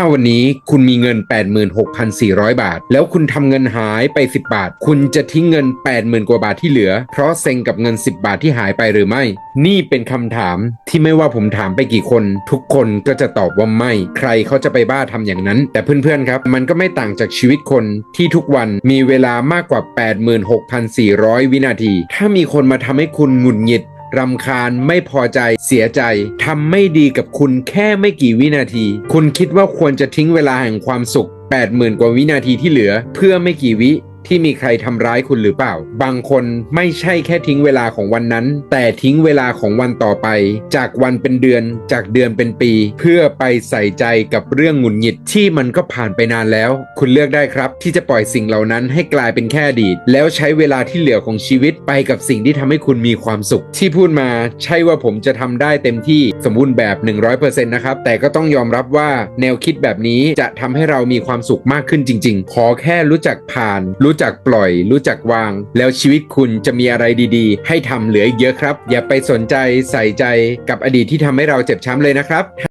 ถ้าวันนี้คุณมีเงิน 86,400 บาท แล้วคุณทำเงินหายไป 10 บาท คุณจะทิ้งเงิน 80,000 กว่าบาทที่เหลือ เพราะเซ็งกับเงิน 10 บาทที่หายไปหรือไม่ นี่เป็นคำถามที่ไม่ว่าผมถามไปกี่คน ทุกคนก็จะตอบว่าไม่ ใครเขาจะไปบ้าทำอย่างนั้น แต่เพื่อนๆครับ มันก็ไม่ต่างจากชีวิตคนที่ทุกวันมีเวลามากกว่า 86,400 วินาที ถ้ามีคนมาทำให้คุณหงุดหงิด รำคาญไม่พอใจเสียใจทำไม่ดีกับคุณแค่ไม่กี่วินาที คุณคิดว่าควรจะทิ้งเวลาแห่งความสุข 80,000 กว่าวินาทีที่เหลือ เพื่อไม่กี่วิ ที่มีใครทำร้ายคุณหรือเปล่า บางคนไม่ใช่แค่ทิ้งเวลาของวันนั้น แต่ทิ้งเวลาของวันต่อไป จากวันเป็นเดือน จากเดือนเป็นปี เพื่อไปใส่ใจกับเรื่องหงุดหงิดที่มันก็ผ่านไปนานแล้ว คุณเลือกได้ครับ ที่จะปล่อยสิ่งเหล่านั้นให้กลายเป็นแค่อดีต แล้วใช้เวลาที่เหลือของชีวิตไปกับสิ่งที่ทำให้คุณมีความสุข ที่พูดมาใช่ว่าผมจะทำได้เต็มที่สมบูรณ์แบบ 100%นะครับ แต่ก็ต้องยอมรับว่าแนวคิดแบบนี้จะทำให้เรามีความสุขมากขึ้นจริง ๆ ขอแค่รู้จักผ่านรู้จักปล่อย รู้จักวาง แล้วชีวิตคุณจะมีอะไรดีๆ ให้ทำเหลืออีกเยอะครับ อย่าไปสนใจใส่ใจกับอดีตที่ทำให้เราเจ็บช้ำเลยนะครับ